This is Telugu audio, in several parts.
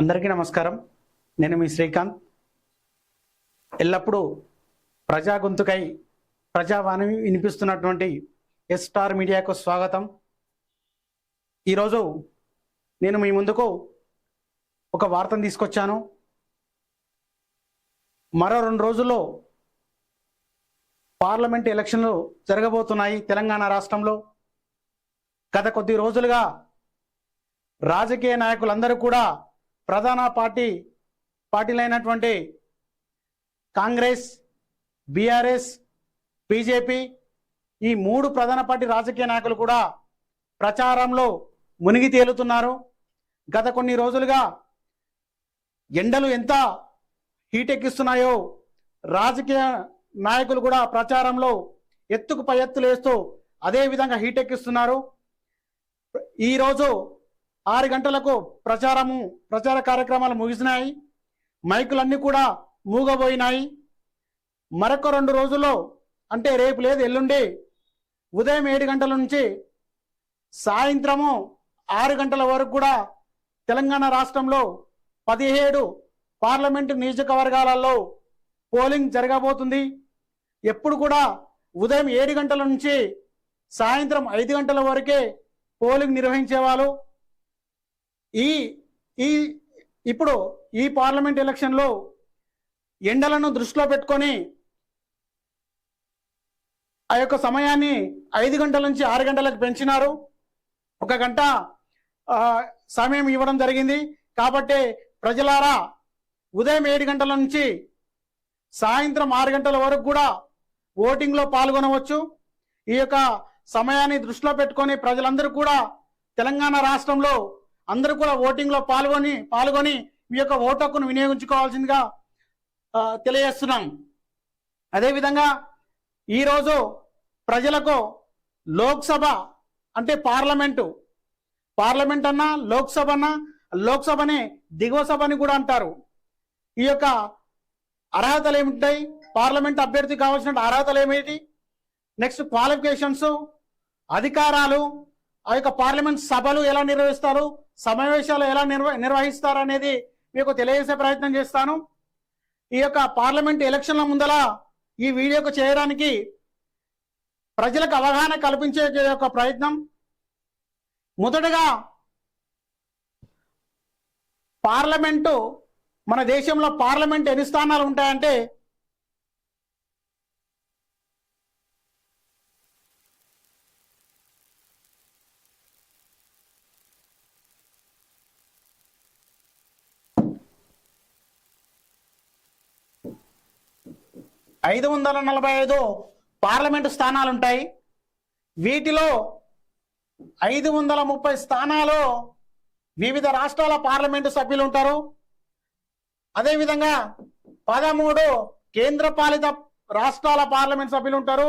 అందరికీ నమస్కారం. నేను మీ శ్రీకాంత్. ఎల్లప్పుడూ ప్రజా గొంతుకై ప్రజావాణి వినిపిస్తున్నటువంటి ఎస్ స్టార్ మీడియాకు స్వాగతం. ఈరోజు నేను మీ ముందుకు ఒక వార్తను తీసుకొచ్చాను. మరో రెండు రోజుల్లో పార్లమెంట్ ఎలక్షన్లు జరగబోతున్నాయి తెలంగాణ రాష్ట్రంలో. గత కొద్ది రోజులుగా రాజకీయ నాయకులందరూ కూడా ప్రధాన పార్టీ పార్టీలైనటువంటి కాంగ్రెస్ బీఆర్ఎస్ బీజేపీ ఈ మూడు ప్రధాన పార్టీ రాజకీయ నాయకులు కూడా ప్రచారంలో మునిగి తేలుతున్నారు. గత కొన్ని రోజులుగా ఎండలు ఎంత హీటెక్కిస్తున్నాయో రాజకీయ నాయకులు కూడా ప్రచారంలో ఎత్తుకు పై ఎత్తులు వేస్తూ అదే విధంగా ఈరోజు ఆరు గంటలకు ప్రచారము ప్రచార కార్యక్రమాలు ముగిసినాయి. మైకులన్నీ కూడా మూగబోయినాయి. మరొక రెండు రోజుల్లో అంటే రేపు లేదు ఎల్లుండి ఉదయం ఏడు గంటల నుంచి సాయంత్రము ఆరు గంటల వరకు కూడా తెలంగాణ రాష్ట్రంలో పదిహేడు పార్లమెంటు నియోజకవర్గాలలో పోలింగ్ జరగబోతుంది. ఎప్పుడు కూడా ఉదయం ఏడు గంటల నుంచి సాయంత్రం ఐదు గంటల వరకే పోలింగ్ నిర్వహించేవాళ్ళు. ఈ ఈ ఇప్పుడు ఈ పార్లమెంట్ ఎలక్షన్లో ఎండలను దృష్టిలో పెట్టుకొని ఆ యొక్క సమయాన్ని ఐదు గంటల నుంచి ఆరు గంటలకు పెంచినారు. ఒక గంట సమయం ఇవ్వడం జరిగింది. కాబట్టి ప్రజలారా ఉదయం ఏడు గంటల నుంచి సాయంత్రం ఆరు గంటల వరకు కూడా ఓటింగ్లో పాల్గొనవచ్చు. ఈ యొక్క సమయాన్ని దృష్టిలో పెట్టుకొని ప్రజలందరూ కూడా తెలంగాణ రాష్ట్రంలో అందరూ కూడా ఓటింగ్లో పాల్గొని పాల్గొని మీ యొక్క ఓటు హక్కును వినియోగించుకోవాల్సిందిగా తెలియజేస్తున్నాం. అదేవిధంగా ఈరోజు ప్రజలకు లోక్సభ అంటే పార్లమెంటు. పార్లమెంట్ అన్నా లోక్సభ అన్నా లోక్సభని దిగువ సభ అని కూడా అంటారు. ఈ యొక్క అర్హతలు ఏమిటాయి పార్లమెంట్ అభ్యర్థి కావాల్సిన అర్హతలు ఏమిటి? నెక్స్ట్ క్వాలిఫికేషన్స్ అధికారాలు ఆ యొక్క పార్లమెంట్ సభలు ఎలా నిర్వహిస్తారు? సమావేశాలు ఎలా నిర్వ నిర్వహిస్తారు అనేది మీకు తెలియజేసే ప్రయత్నం చేస్తాను. ఈ యొక్క పార్లమెంట్ ఎలక్షన్ల ముందల ఈ వీడియోకు చేయడానికి ప్రజలకు అవగాహన కల్పించే యొక్క ప్రయత్నం. మొదటగా పార్లమెంటు మన దేశంలో పార్లమెంట్ ఎన్ని స్థానాలు ఉంటాయంటే ఐదు వందల నలభై ఐదు పార్లమెంటు స్థానాలు ఉంటాయి వీటిలో ఐదు వందల ముప్పై స్థానాలు వివిధ రాష్ట్రాల పార్లమెంటు సభ్యులు ఉంటారు అదేవిధంగా పదమూడు కేంద్ర పాలిత రాష్ట్రాల పార్లమెంట్ సభ్యులు ఉంటారు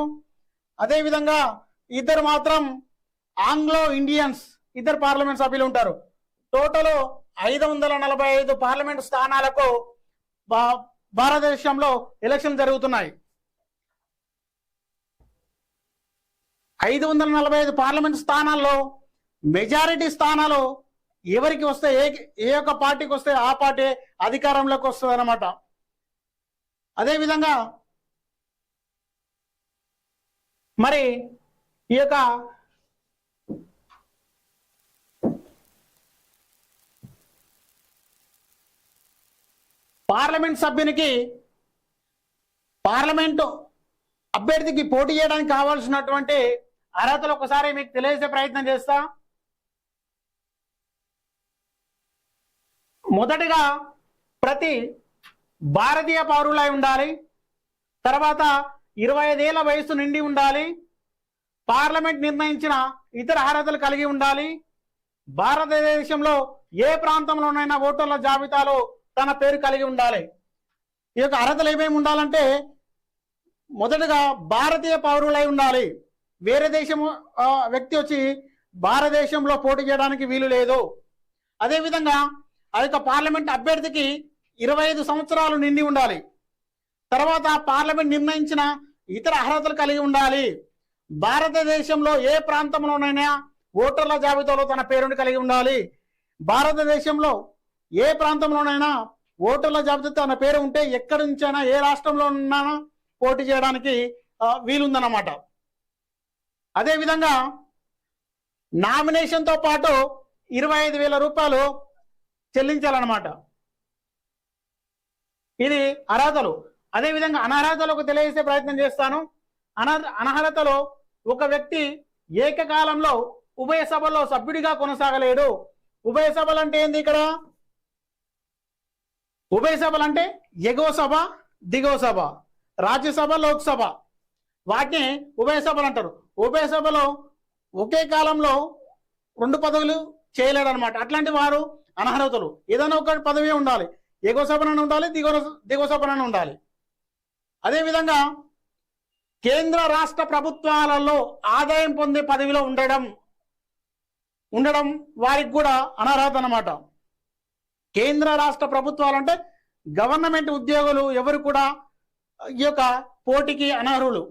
అదేవిధంగా ఇద్దరు మాత్రం ఆంగ్లో ఇండియన్స్ ఇద్దరు పార్లమెంట్ సభ్యులు ఉంటారు టోటల్ ఐదు వందల నలభై ఐదు పార్లమెంట్ స్థానాలకు భారతదేశంలో ఎలక్షన్ జరుగుతున్నాయి. ఐదు వందల నలభై ఐదు పార్లమెంట్ స్థానాల్లో మెజారిటీ స్థానాలు ఎవరికి వస్తే ఏ ఏ ఒక్క పార్టీకి వస్తే ఆ పార్టీ అధికారంలోకి వస్తుంది అనమాట అదేవిధంగా మరి ఈ యొక్క పార్లమెంట్ సభ్యునికి పార్లమెంటు అభ్యర్థికి పోటీ చేయడానికి కావాల్సినటువంటి అర్హతలు ఒకసారి మీకు తెలియజేసే ప్రయత్నం చేస్తా. మొదటగా ప్రతి భారతీయ పౌరులై ఉండాలి. తర్వాత ఇరవై ఐదేళ్ళ వయసు నిండి ఉండాలి. పార్లమెంట్ నిర్ణయించిన ఇతర అర్హతలు కలిగి ఉండాలి. భారతదేశంలో ఏ ప్రాంతంలోనైనా ఓటర్ల జాబితాలో తన పేరు కలిగి ఉండాలి. ఈ యొక్క అర్హతలు ఏమేమి ఉండాలంటే మొదటగా భారతీయ పౌరులై ఉండాలి. వేరే దేశం వ్యక్తి వచ్చి భారతదేశంలో పోటీ చేయడానికి వీలు లేదు. అదేవిధంగా ఆ యొక్క పార్లమెంట్ అభ్యర్థికి ఇరవై ఐదు సంవత్సరాలు నిండి ఉండాలి. తర్వాత పార్లమెంట్ నిర్ణయించిన ఇతర అర్హతలు కలిగి ఉండాలి. భారతదేశంలో ఏ ప్రాంతంలోనైనా ఓటర్ల జాబితాలో తన పేరును కలిగి ఉండాలి. భారతదేశంలో ఏ ప్రాంతంలోనైనా ఓటర్ల జాబితా తన పేరు ఉంటే ఎక్కడి నుంచైనా ఏ రాష్ట్రంలో ఉన్నా పోటీ చేయడానికి వీలుందన్నమాట. అదేవిధంగా నామినేషన్తో పాటు ఇరవై ఐదు వేల రూపాయలు చెల్లించాలన్నమాట. ఇది అర్హతలు. అదేవిధంగా అనర్హతలకు తెలియజేసే ప్రయత్నం చేస్తాను. అన అనర్హతలో ఒక వ్యక్తి ఏకకాలంలో ఉభయ సభలో సభ్యుడిగా కొనసాగలేడు. ఉభయ సభలు అంటే ఏంది ఇక్కడ? ఉభయ సభలు అంటే ఎగువ సభ దిగువ సభ రాజ్యసభ లోక్సభ. వాటిని ఉభయ సభలు అంటారు. ఉభయ సభలో ఒకే కాలంలో రెండు పదవులు చేయలేడు అనమాట అట్లాంటి వారు అనర్హతలు ఏదైనా ఒక పదవి ఉండాలి. ఎగువ సభనని ఉండాలి దిగువ దిగువ సభనని ఉండాలి. అదేవిధంగా కేంద్ర రాష్ట్ర ప్రభుత్వాలలో ఆదాయం పొందే పదవిలో ఉండడం ఉండడం వారికి కూడా అనర్హత అనమాట కేంద్ర రాష్ట్ర ప్రభుత్వాలు అంటే గవర్నమెంట్ ఉద్యోగులు ఎవరు కూడా ఈ యొక్క పోటీకి అనర్హులు.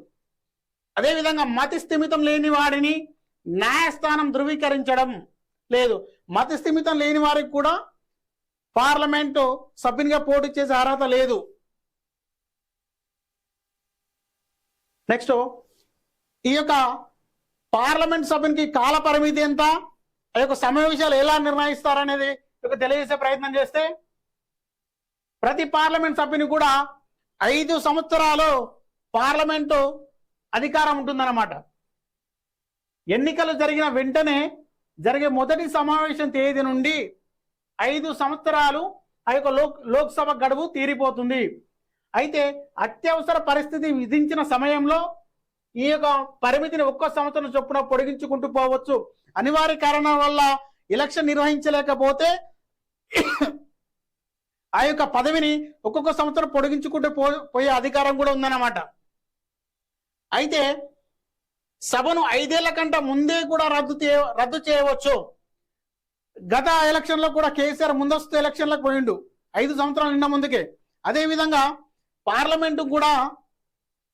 అదేవిధంగా మతి స్థిమితం లేని వాడిని న్యాయస్థానం ధృవీకరించడం లేదు. మతి స్థిమితం లేని వారికి కూడా పార్లమెంటు సభ్యునిగా పోటీ చేసే అర్హత లేదు. నెక్స్ట్ ఈ యొక్క పార్లమెంట్ సభ్యునికి కాల పరిమితి ఎంత? ఆ యొక్క సమావేశాలు ఎలా నిర్ణయిస్తారనేది తెలియజేసే ప్రయత్నం చేస్తే ప్రతి పార్లమెంట్ సభ్యుని కూడా ఐదు సంవత్సరాలు పార్లమెంటు అధికారం ఉంటుందన్నమాట. ఎన్నికలు జరిగిన వెంటనే జరిగే మొదటి సమావేశం తేదీ నుండి ఐదు సంవత్సరాలు ఆ యొక్క లోక్ లోక్సభ గడువు తీరిపోతుంది. అయితే అత్యవసర పరిస్థితి విధించిన సమయంలో ఈ యొక్క పరిమితిని ఒక్కో సంవత్సరం చొప్పున పొడిగించుకుంటూ పోవచ్చు. అనివార్య కారణాల వల్ల ఎలక్షన్ నిర్వహించలేకపోతే ఆ యొక్క పదవిని ఒక్కొక్క సంవత్సరం పొడిగించుకుంటూ పో పోయే అధికారం కూడా ఉందన్నమాట. అయితే సభను ఐదేళ్ళ కంటే ముందే కూడా రద్దు చేయ రద్దు చేయవచ్చు. గత ఎలక్షన్లో కూడా కేసీఆర్ ముందస్తు ఎలక్షన్లకు పోయిండు. ఐదు సంవత్సరాలు నిన్న ముందుకే. అదేవిధంగా పార్లమెంటు కూడా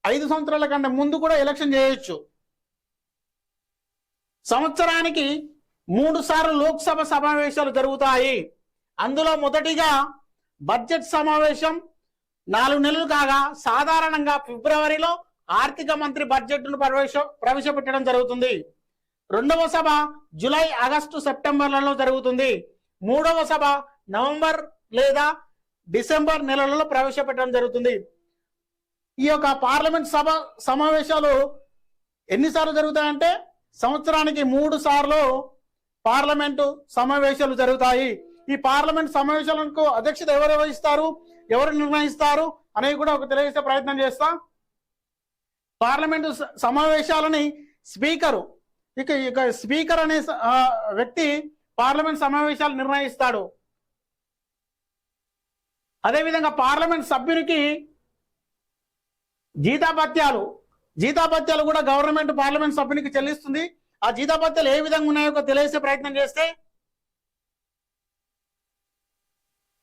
ఐదు సంవత్సరాల కంటే ముందు కూడా ఎలక్షన్ చేయొచ్చు. సంవత్సరానికి మూడు సార్లు లోక్సభ సమావేశాలు జరుగుతాయి. అందులో మొదటిగా బడ్జెట్ సమావేశం నాలుగు నెలలు కాగా సాధారణంగా ఫిబ్రవరిలో ఆర్థిక మంత్రి బడ్జెట్ను ప్రవేశ ప్రవేశపెట్టడం జరుగుతుంది. రెండవ సభ జూలై ఆగస్టు సెప్టెంబర్లలో జరుగుతుంది. మూడవ సభ నవంబర్ లేదా డిసెంబర్ నెలలలో ప్రవేశపెట్టడం జరుగుతుంది. ఈ యొక్క పార్లమెంట్ సభ సమావేశాలు ఎన్నిసార్లు జరుగుతాయంటే సంవత్సరానికి మూడు సార్లు పార్లమెంటు సమావేశాలు జరుగుతాయి. ఈ పార్లమెంట్ సమావేశాలకు అధ్యక్షత ఎవరు వహిస్తారు ఎవరు నిర్ణయిస్తారు అనేవి కూడా ఒక తెలియజేసే ప్రయత్నం చేస్తా. పార్లమెంటు సమావేశాలని స్పీకరు ఇక ఇక స్పీకర్ అనే వ్యక్తి పార్లమెంట్ సమావేశాలు నిర్ణయిస్తాడు. అదేవిధంగా పార్లమెంట్ సభ్యునికి జీతాపత్యాలు జీతాపత్యాలు కూడా గవర్నమెంట్ పార్లమెంట్ సభ్యునికి చెల్లిస్తుంది. ఆ జీతాపత్యాలు ఏ విధంగా ఉన్నాయో ఒక ప్రయత్నం చేస్తే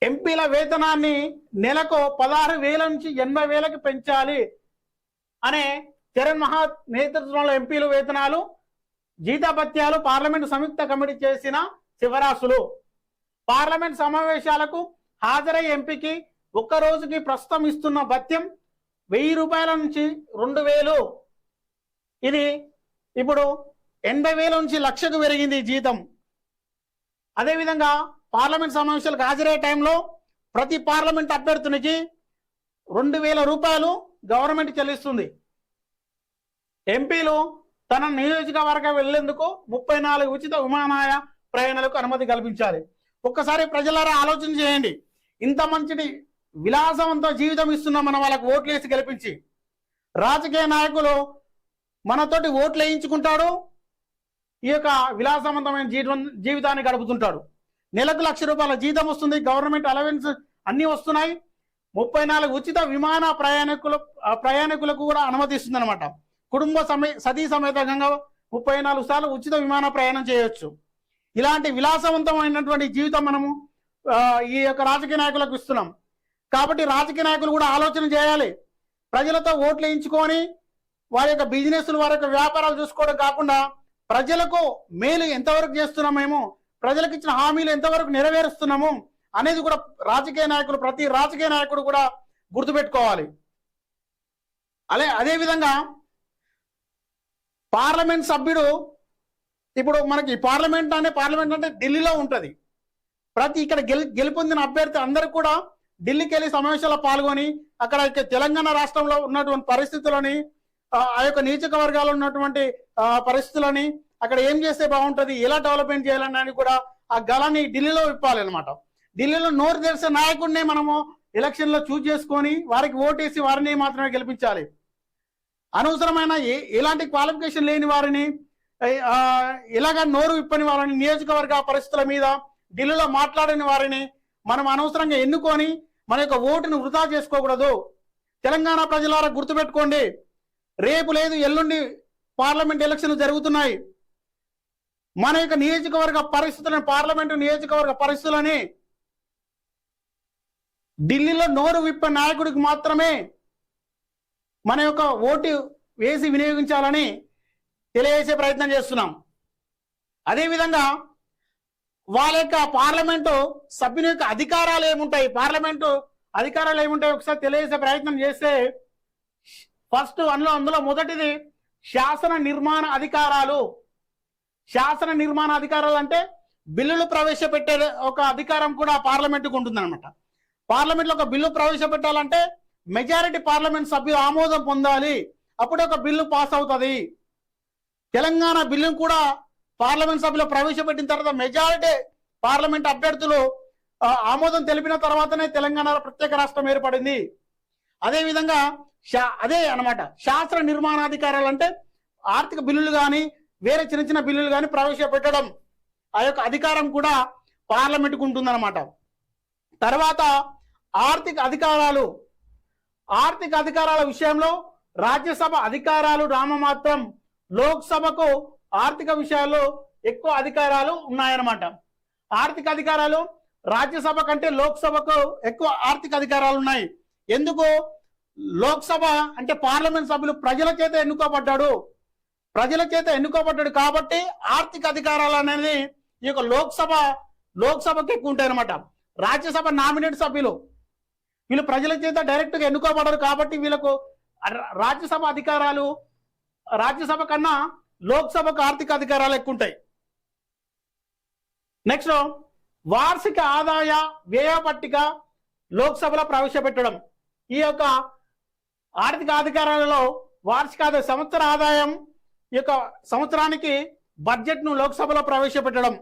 ఎంపీల వేతనాన్ని నెలకు పదహారు వేల నుంచి ఎనభై వేలకు పెంచాలి అనే చరణ్ మహా నేతృత్వంలో ఎంపీల వేతనాలు జీతాభత్యాలు పార్లమెంట్ సంయుక్త కమిటీ చేసిన శివరాశులు పార్లమెంట్ సమావేశాలకు హాజరయ్యే ఎంపీకి ఒక్క రోజుకి ప్రస్తుతం ఇస్తున్న భత్యం వెయ్యి రూపాయల నుంచి రెండు వేలు. ఇది ఇప్పుడు ఎనభై వేల నుంచి లక్షకు పెరిగింది జీతం. అదేవిధంగా పార్లమెంట్ సమావేశాలకు హాజరయ్యే టైంలో ప్రతి పార్లమెంట్ అభ్యర్థునికి రెండు వేల రూపాయలు గవర్నమెంట్ చెల్లిస్తుంది. ఎంపీలు తన నియోజకవర్గం వెళ్ళేందుకు ముప్పై నాలుగు ఉచిత విమానాయ ప్రయాణాలకు అనుమతి కల్పించాలి. ఒక్కసారి ప్రజలారా ఆలోచన చేయండి. ఇంత మంచిది విలాసవంత జీవితం ఇస్తున్నాం మన వాళ్ళకు ఓట్లు వేసి గెలిపించి. రాజకీయ నాయకులు మనతోటి ఓట్లు వేయించుకుంటాడు ఈ యొక్క విలాసవంతమైన జీవితం జీవితాన్ని గడుపుతుంటాడు నెలకు లక్ష రూపాయల జీతం వస్తుంది గవర్నమెంట్ అలవెన్స్ అన్నీ వస్తున్నాయి. ముప్పై నాలుగు ఉచిత విమాన ప్రయాణికుల ప్రయాణికులకు కూడా అనుమతిస్తుంది అనమాట కుటుంబ సమే సతీ సమేతంగా ముప్పై నాలుగు సార్లు ఉచిత విమాన ప్రయాణం చేయవచ్చు ఇలాంటి విలాసవంతమైనటువంటి జీవితం మనము ఈ యొక్క రాజకీయ నాయకులకు ఇస్తున్నాం. కాబట్టి రాజకీయ నాయకులు కూడా ఆలోచన చేయాలి. ప్రజలతో ఓట్లు వేయించుకొని వారి యొక్క బిజినెస్లు వారి యొక్క వ్యాపారాలు చూసుకోవడం కాకుండా ప్రజలకు మేలు ఎంతవరకు చేస్తున్నామేమో ప్రజలకు ఇచ్చిన హామీలు ఎంతవరకు నెరవేరుస్తున్నాము అనేది కూడా రాజకీయ నాయకులు ప్రతి రాజకీయ నాయకుడు కూడా గుర్తుపెట్టుకోవాలి. అదే అదే విధంగా పార్లమెంట్ సభ్యుడు ఇప్పుడు మనకి పార్లమెంట్ అంటే పార్లమెంట్ అంటే ఢిల్లీలో ఉంటుంది. ప్రతి ఇక్కడ గెలి గెలుపొందిన అభ్యర్థి అందరూ కూడా ఢిల్లీకి వెళ్ళి సమావేశాల్లో పాల్గొని అక్కడ తెలంగాణ రాష్ట్రంలో ఉన్నటువంటి పరిస్థితులని ఆ యొక్క నియోజకవర్గాల్లో ఉన్నటువంటి పరిస్థితులని అక్కడ ఏం చేస్తే బాగుంటుంది ఎలా డెవలప్మెంట్ చేయాలన్నది కూడా ఆ గళాన్ని ఢిల్లీలో విప్పాలి అనమాట ఢిల్లీలో నోరు తెలిసే నాయకుడినే మనము ఎలక్షన్లో చూజ్ చేసుకొని వారికి ఓటేసి వారిని మాత్రమే గెలిపించాలి. అనవసరమైన ఎలాంటి క్వాలిఫికేషన్ లేని వారిని ఇలాగ నోరు విప్పని వారిని నియోజకవర్గ పరిస్థితుల మీద ఢిల్లీలో మాట్లాడని వారిని మనం అనవసరంగా ఎన్నుకొని మన యొక్క ఓటును వృధా చేసుకోకూడదు. తెలంగాణ ప్రజలారా గుర్తుపెట్టుకోండి రేపు లేదు ఎల్లుండి పార్లమెంట్ ఎలక్షన్లు జరుగుతున్నాయి. మన యొక్క నియోజకవర్గ పరిస్థితులను పార్లమెంటు నియోజకవర్గ పరిస్థితులని ఢిల్లీలో నోరు విప్ప నాయకుడికి మాత్రమే మన యొక్క ఓటు వేసి వినియోగించాలని తెలియజేసే ప్రయత్నం చేస్తున్నాం. అదేవిధంగా వాళ్ళ యొక్క పార్లమెంటు సభ్యుని యొక్క అధికారాలు ఏముంటాయి? పార్లమెంటు అధికారాలు ఏముంటాయి? ఒకసారి తెలియజేసే ప్రయత్నం చేస్తే ఫస్ట్ అందులో అందులో మొదటిది శాసన నిర్మాణ అధికారాలు. శాసన నిర్మాణ అధికారాలు అంటే బిల్లులు ప్రవేశపెట్టే ఒక అధికారం కూడా పార్లమెంటుకు ఉంటుందన్నమాట. పార్లమెంట్లో ఒక బిల్లు ప్రవేశపెట్టాలంటే మెజారిటీ పార్లమెంట్ సభ్యులు ఆమోదం పొందాలి. అప్పుడు ఒక బిల్లు పాస్ అవుతుంది. తెలంగాణ బిల్లును కూడా పార్లమెంట్ సభ్యులు ప్రవేశపెట్టిన తర్వాత మెజారిటీ పార్లమెంట్ అభ్యర్థులు ఆమోదం తెలిపిన తర్వాతనే తెలంగాణలో ప్రత్యేక రాష్ట్రం ఏర్పడింది. అదేవిధంగా శా- అదే అన్నమాట. శాస్త్ర నిర్మాణాధికారాలు అంటే ఆర్థిక బిల్లులు కానీ వేరే చిన్న చిన్న బిల్లులు కానీ ప్రవేశపెట్టడం ఆ యొక్క అధికారం కూడా పార్లమెంట్కు ఉంటుందన్నమాట. తర్వాత ఆర్థిక అధికారాలు ఆర్థిక అధికారాల విషయంలో రాజ్యసభ అధికారాలు నామమాత్రం లోక్సభకు ఆర్థిక విషయాల్లో ఎక్కువ అధికారాలు ఉన్నాయన్నమాట. ఆర్థిక అధికారాలు రాజ్యసభ కంటే లోక్సభకు ఎక్కువ ఆర్థిక అధికారాలు ఉన్నాయి. ఎందుకు? లోక్సభ అంటే పార్లమెంట్ సభ్యులు ప్రజల చేత ఎన్నుకోబడ్డాడు. ప్రజల చేత ఎన్నుకోబడ్డాడు కాబట్టి ఆర్థిక అధికారాలు అనేది ఈ యొక్క లోక్సభ లోక్సభకి ఎక్కువ ఉంటాయి అనమాట రాజ్యసభ నామినేట్ సభ్యులు. వీళ్ళు ప్రజల చేత డైరెక్ట్గా ఎన్నుకోబడరు కాబట్టి వీళ్ళకు రాజ్యసభ అధికారాలు రాజ్యసభ కన్నా లోక్సభకు ఆర్థిక అధికారాలు ఎక్కువ ఉంటాయి. నెక్స్ట్ వార్షిక ఆదాయ వ్యయ పట్టిక లోక్సభలో ప్రవేశపెట్టడం. ఈ యొక్క ఆర్థిక అధికారాలలో వార్షిక ఆదాయ సంవత్సర ఆదాయం ఈ యొక్క సంవత్సరానికి బడ్జెట్ను లోక్సభలో ప్రవేశపెట్టడం.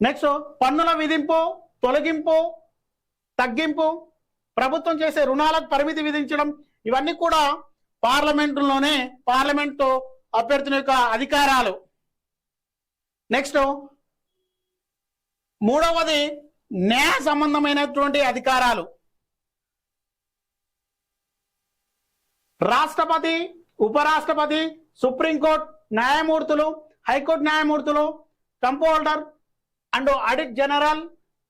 నెక్స్ట్ పన్నుల విధింపు తొలగింపు తగ్గింపు ప్రభుత్వం చేసే రుణాలకు పరిమితి విధించడం ఇవన్నీ కూడా పార్లమెంటులోనే పార్లమెంటు అభ్యర్థుల యొక్క అధికారాలు. నెక్స్ట్ మూడవది న్యాయ సంబంధమైనటువంటి అధికారాలు. రాష్ట్రపతి ఉపరాష్ట్రపతి సుప్రీంకోర్టు న్యాయమూర్తులు హైకోర్టు న్యాయమూర్తులు comptroller and audit general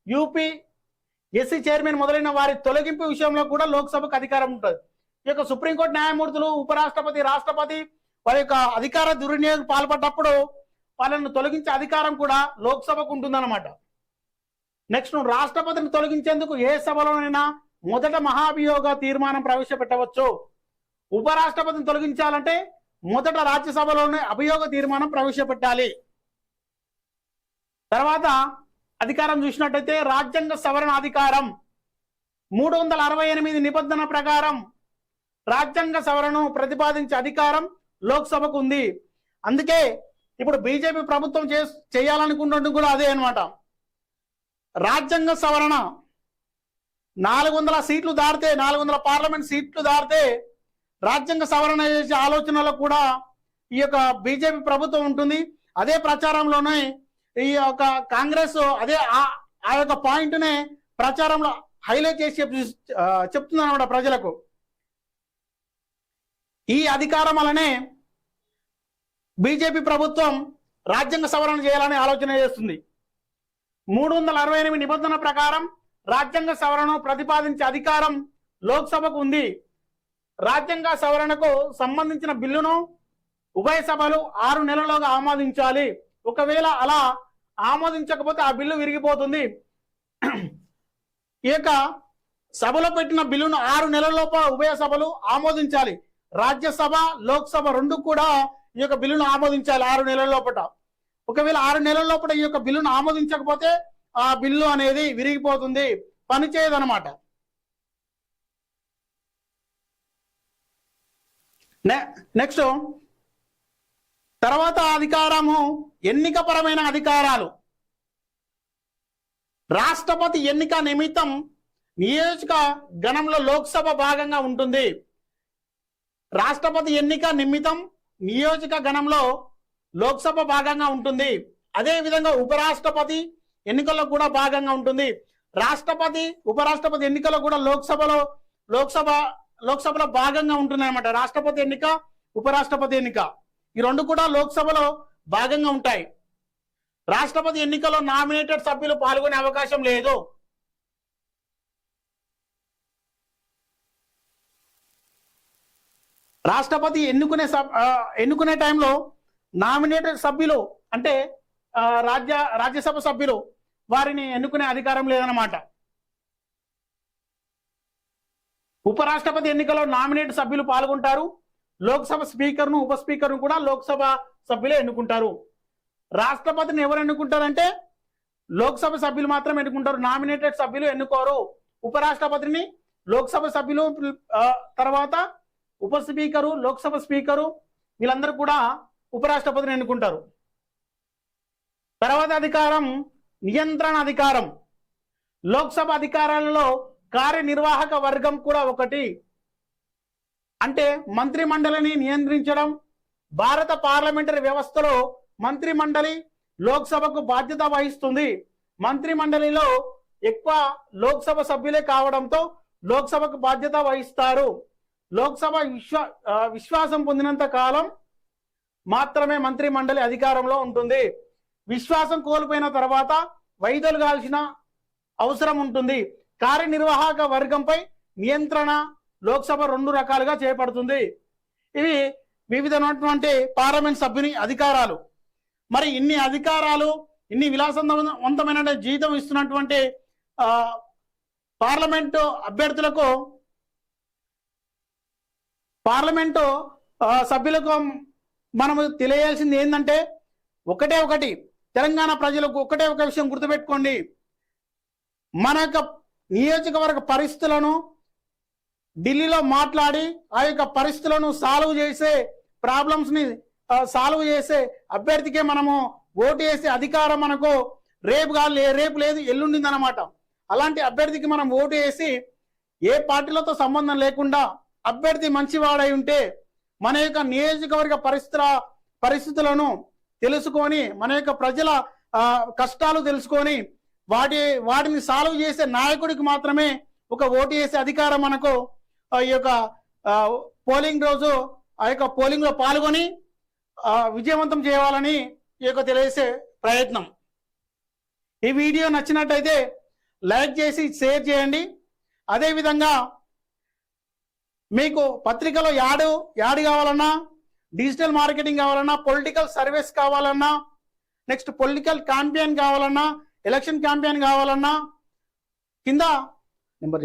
UP SC chairman మొదలైన వారి తొలగింపు విషయంలో కూడా లోక్సభకు అధికారం ఉంటుంది. ఈ యొక్క సుప్రీంకోర్టు న్యాయమూర్తులు ఉపరాష్ట్రపతి రాష్ట్రపతి వారి యొక్క అధికార దుర్వినియోగం పాల్పడ్డప్పుడు వాళ్ళను తొలగించే అధికారం కూడా లోక్సభకు ఉంటుందన్నమాట. నెక్స్ట్ రాష్ట్రపతిని తొలగించేందుకు ఏ సభలోనైనా మొదట మహాభియోగ తీర్మానం ప్రవేశపెట్టవచ్చు. ఉపరాష్ట్రపతిని తొలగించాలంటే మొదట రాజ్యసభలోనే అభియోగ తీర్మానం ప్రవేశపెట్టాలి. తర్వాత అధికారం చూసినట్టయితే రాజ్యాంగ సవరణ అధికారం మూడు వందల అరవై ఎనిమిది నిబంధన ప్రకారం రాజ్యాంగ సవరణను ప్రతిపాదించే అధికారం లోక్సభకు ఉంది అందుకే ఇప్పుడు బీజేపీ ప్రభుత్వం చే చేయాలనుకున్నట్టు కూడా అదే అన్నమాట. రాజ్యాంగ సవరణ నాలుగు వందల సీట్లు దాటితే నాలుగు వందల పార్లమెంట్ సీట్లు దాటితే రాజ్యాంగ సవరణ చేసే ఆలోచనలో కూడా ఈ యొక్క బీజేపీ ప్రభుత్వం ఉంటుంది. అదే ప్రచారంలోనే ఈ యొక్క కాంగ్రెస్ అదే ఆ- ఆ యొక్క పాయింట్నే ప్రచారంలో హైలైట్ చేసి చెప్తుంది అనమాట ప్రజలకు. ఈ అధికారం వలనే బీజేపీ ప్రభుత్వం రాజ్యాంగ సవరణ చేయాలని ఆలోచన చేస్తుంది. మూడు వందల అరవై ఎనిమిది నిబంధన ప్రకారం రాజ్యాంగ సవరణను ప్రతిపాదించే అధికారం లోక్సభకు ఉంది. రాజ్యాంగ సవరణకు సంబంధించిన బిల్లును ఉభయ సభలు ఆరు నెలల్లోగా ఆమోదించాలి. ఒకవేళ అలా ఆమోదించకపోతే ఆ బిల్లు విరిగిపోతుంది. ఈ యొక్క సభలో పెట్టిన బిల్లును ఆరు నెలల్లోపు ఉభయ సభలు ఆమోదించాలి. రాజ్యసభ లోక్సభ రెండు కూడా ఈ యొక్క బిల్లును ఆమోదించాలి ఆరు నెలల లోపల ఒకవేళ ఆరు నెలల లోపల ఈ యొక్క బిల్లును ఆమోదించకపోతే ఆ బిల్లు అనేది విరిగిపోతుంది. పనిచేయదనమాట నెక్స్ట్ తర్వాత అధికారము ఎన్నికపరమైన అధికారాలు. రాష్ట్రపతి ఎన్నిక నిమిత్తం నియోజక గణంలో లోక్సభ భాగంగా ఉంటుంది. రాష్ట్రపతి ఎన్నిక నిమిత్తం నియోజక గణంలో లోక్సభ భాగంగా ఉంటుంది. అదే విధంగా ఉపరాష్ట్రపతి ఎన్నికల్లో కూడా భాగంగా ఉంటుంది. రాష్ట్రపతి ఉపరాష్ట్రపతి ఎన్నికల్లో కూడా లోక్సభలో లోక్సభ లోక్సభలో భాగంగా ఉంటున్నాయన్నమాట. రాష్ట్రపతి ఎన్నిక ఉపరాష్ట్రపతి ఎన్నిక. ఈ రెండు కూడా లోక్సభలో భాగంగా ఉంటాయి. రాష్ట్రపతి ఎన్నికల్లో నామినేటెడ్ సభ్యులు పాల్గొనే అవకాశం లేదు. రాష్ట్రపతి ఎన్నుకునే సబ్ ఎన్నుకునే టైంలో నామినేటెడ్ సభ్యులు అంటే రాజ్య రాజ్యసభ సభ్యులు వారిని ఎన్నుకునే అధికారం లేదన్నమాట. ఉపరాష్ట్రపతి ఎన్నికలో నామినేట్ సభ్యులు పాల్గొంటారు. లోక్సభ స్పీకర్ను ఉప స్పీకర్ను కూడా లోక్సభ సభ్యులే ఎన్నుకుంటారు. రాష్ట్రపతిని ఎవరు ఎన్నుకుంటారంటే లోక్సభ సభ్యులు మాత్రం ఎన్నుకుంటారు. నామినేటెడ్ సభ్యులు ఎన్నుకోరు. ఉపరాష్ట్రపతిని లోక్సభ సభ్యులు తర్వాత ఉప స్పీకరు లోక్సభ స్పీకరు వీళ్ళందరూ కూడా ఉపరాష్ట్రపతిని ఎన్నుకుంటారు. తర్వాత అధికారం నియంత్రణ అధికారం. లోక్సభ అధికారాలలో కార్యనిర్వాహక వర్గం కూడా ఒకటి. అంటే మంత్రి మండలిని నియంత్రించడం భారత పార్లమెంటరీ వ్యవస్థలో మంత్రి మండలి లోక్సభకు బాధ్యత వహిస్తుంది. మంత్రి మండలిలో ఎక్కువ లోక్సభ సభ్యులే కావడంతో లోక్సభకు బాధ్యత వహిస్తారు. లోక్సభ విశ్వ విశ్వాసం పొందినంత కాలం మాత్రమే మంత్రి మండలి అధికారంలో ఉంటుంది. విశ్వాసం కోల్పోయిన తర్వాత వైదొలగాల్సిన అవసరం ఉంటుంది. కార్యనిర్వాహక వర్గంపై నియంత్రణ లోక్సభ రెండు రకాలుగా చేపడుతుంది. ఇవి వివిధమైనటువంటి పార్లమెంట్ సభ్యుని అధికారాలు. మరి ఇన్ని అధికారాలు ఇన్ని విలాసవంతమైన జీతం ఇస్తున్నటువంటి పార్లమెంటు అభ్యర్థులకు పార్లమెంటు సభ్యులకు మనము తెలియాల్సింది ఏంటంటే ఒకటే ఒకటి తెలంగాణ ప్రజలకు ఒకటే ఒక విషయం గుర్తుపెట్టుకోండి. మన యొక్క నియోజకవర్గ పరిస్థితులను ఢిల్లీలో మాట్లాడి ఆ యొక్క పరిస్థితులను సాల్వ్ చేసే ప్రాబ్లమ్స్ని సాల్వ్ చేసే అభ్యర్థికే మనము ఓటు వేసే అధికారం మనకు రేపు కాదు లే- రేపు లేదు ఎల్లుండింది అనమాట అలాంటి అభ్యర్థికి మనం ఓటు వేసి ఏ పార్టీలతో సంబంధం లేకుండా అభ్యర్థి మంచివాడై ఉంటే మన యొక్క నియోజకవర్గ పరిస్థితుల పరిస్థితులను తెలుసుకొని మన యొక్క ప్రజల కష్టాలు తెలుసుకొని వాటి వాటిని సాల్వ్ చేసే నాయకుడికి మాత్రమే ఒక ఓటు వేసే అధికారం మనకు ఆ, ఈ యొక్క పోలింగ్ రోజు ఆ యొక్క పోలింగ్లో పాల్గొని విజయవంతం చేయాలని ఈ యొక్క తెలియజేసే ప్రయత్నం. ఈ వీడియో నచ్చినట్టయితే లైక్ చేసి షేర్ చేయండి. అదేవిధంగా మీకు పత్రికలో యాడ్ యాడ్ కావాలన్నా డిజిటల్ మార్కెటింగ్ కావాలన్నా పొలిటికల్ సర్వీస్ కావాలన్నా నెక్స్ట్ పొలిటికల్ క్యాంపెయిన్ కావాలన్నా ఎలక్షన్ క్యాంపెయిన్ కావాలన్నా కింద నెంబర్